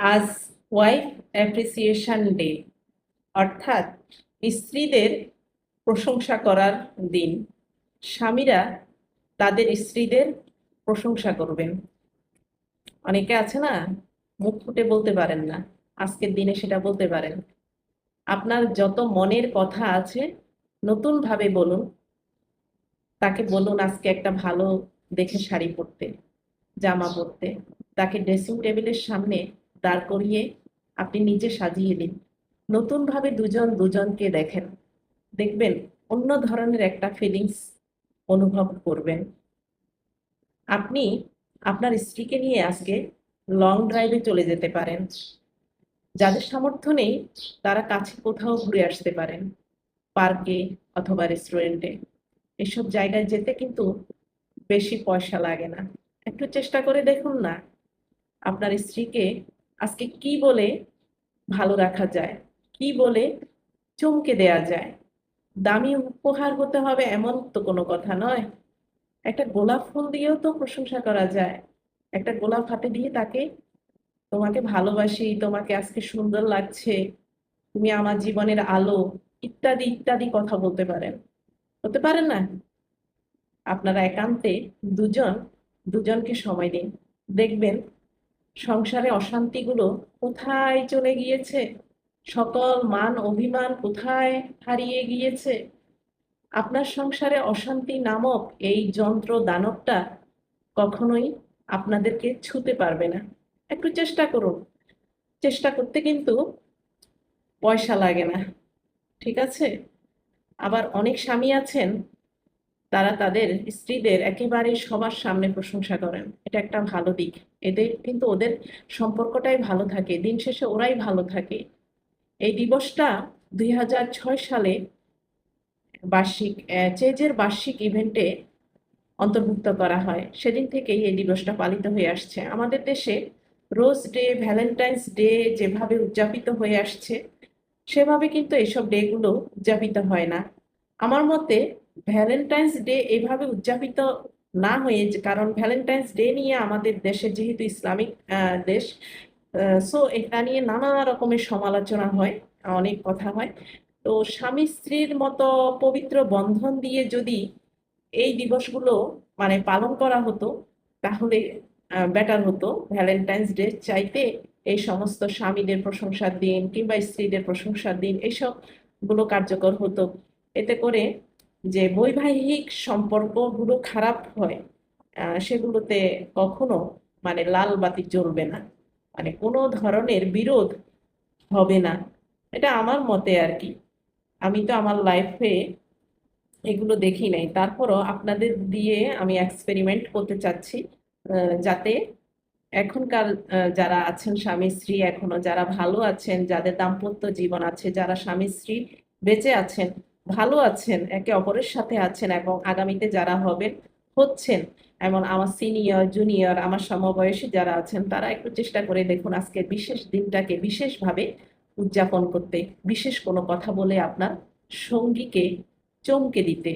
আজ wife appreciation day অর্থাৎ স্ত্রীদের প্রশংসা করার দিন। স্বামীরা তাদের স্ত্রীদের প্রশংসা করবেন। অনেকে আছে না, মুখ ফুটে বলতে পারেন না, আজকের দিনে সেটা বলতে পারেন। আপনার যত মনের কথা আছে নতুন ভাবে বলুন। তাকে বলুন আজকে একটা ভালো দেখে শাড়ি পরতে, জামা পরতে। তাকে ড্রেসিং টেবিলের সামনে দাঁড় করিয়ে আপনি নিজে সাজিয়ে দিন নতুন ভাবে দুজন দুজনকে দেখেন। দেখবেন অন্য ধরনের একটা ফিলিংস অনুভব করবেন। আপনি আপনার স্ত্রীকে নিয়ে আজকে লং ড্রাইভে চলে যেতে পারেন। যাদের সামর্থ্য নেই, তারা কাছে কোথাও ঘুরে আসতে পারেন। পার্কে অথবা রেস্টুরেন্টে এসব জায়গায় যেতে কিন্তু বেশি পয়সা লাগে না। একটু চেষ্টা করে দেখুন না। আপনার স্ত্রীকে আজকে কি বলে ভালো রাখা যায়? কি বলে চমকে দেয়া যায়? দামি উপহার হতে হবে এমন তো কোনো কথা নয়। একটা গোলাপ ফুল দিয়েও তো প্রশংসা করা যায়। একটা গোলাপ হাতে দিয়ে তাকে, তোমাকে ভালোবাসি, তোমাকে আজকে সুন্দর লাগছে, তুমি আমার জীবনের আলো, ইত্যাদি ইত্যাদি কথা বলতে পারেন। হতে পারেন না? আপনারা একান্তে দুজন, দুজনকে সময় দিন। দেখবেন সংসারে অশান্তিগুলো কোথায় চলে গিয়েছে? সকল মান অভিমান কোথায় হারিয়ে গিয়েছে? আপনার সংসারে অশান্তি নামক এই যন্ত্র দানবটা কখনোই আপনাদেরকে ছুতে পারবে না। একটু চেষ্টা করুন। চেষ্টা করতে কিন্তু পয়সা লাগে না। ঠিক আছে? আবার অনেক স্বামী আছেন তারা তাদের স্ত্রীদের একেবারে সবার সামনে প্রশংসা করেন। এটা একটা ভালো দিক। এদের কিন্তু ওদের সম্পর্কটাই ভালো থাকে। দিন শেষে ওরাই ভালো থাকে। এই দিবসটা দুই হাজার ছয় সালে বার্ষিক চেজের বার্ষিক ইভেন্টে অন্তর্ভুক্ত করা হয়। সেদিন থেকেই এই দিবসটা পালিত হয়ে আসছে। আমাদের দেশে রোজ ডে, ভ্যালেন্টাইন্স ডে যেভাবে উদযাপিত হয়ে আসছে, সেভাবে কিন্তু এসব ডেগুলো উদযাপিত হয় না। আমার মতে ভ্যালেন্টাইন্স ডে এভাবে উদযাপিত না হয়ে কারণ ভ্যালেন্টাইন্স ডে নিয়ে আমাদের দেশে যেহেতু ইসলামিক দেশ সো এটা নিয়ে নানা রকমের সমালোচনা হয়, অনেক কথা হয়। তো স্বামী স্ত্রীর মতো পবিত্র বন্ধন দিয়ে যদি এই দিবসগুলো মানে পালন করা হতো, তাহলে বেটার হতো। ভ্যালেন্টাইন্স ডে চাইতে এই সমস্ত স্বামীদের প্রশংসার দিন কিংবা স্ত্রীদের প্রশংসার দিন এইসবগুলো কার্যকর হতো। এতে করে যে বৈবাহিক সম্পর্কগুলো খারাপ হয় সেগুলোতে কখনো মানে লাল বাতি জ্বলবে না। মানে কোনো ধরনের বিরোধ হবে না। এটা আমার মতে আর কি। আমি তো আমার লাইফে এগুলো দেখি নাই। তারপরও আপনাদের দিয়ে আমি এক্সপেরিমেন্ট করতে চাচ্ছি যাতে এখনকার যারা আছেন স্বামী, স্ত্রী এখনও, যারা ভালো আছেন, যাদের দাম্পত্য জীবন আছে, যারা স্বামী, স্ত্রী বেঁচে আছেন ভালো আছেন, একে অপরের সাথে আছেন এবং আগামীতে যারা হবেন, হচ্ছেন। এমন আমার সিনিয়র জুনিয়র আমার সমবয়সী যারা আছেন, তারা একটু চেষ্টা করে দেখুন আজকে বিশেষ দিনটাকে বিশেষভাবে উদযাপন করতে, বিশেষ কোনো কথা বলে আপনার সঙ্গীকে চমকে দিতে।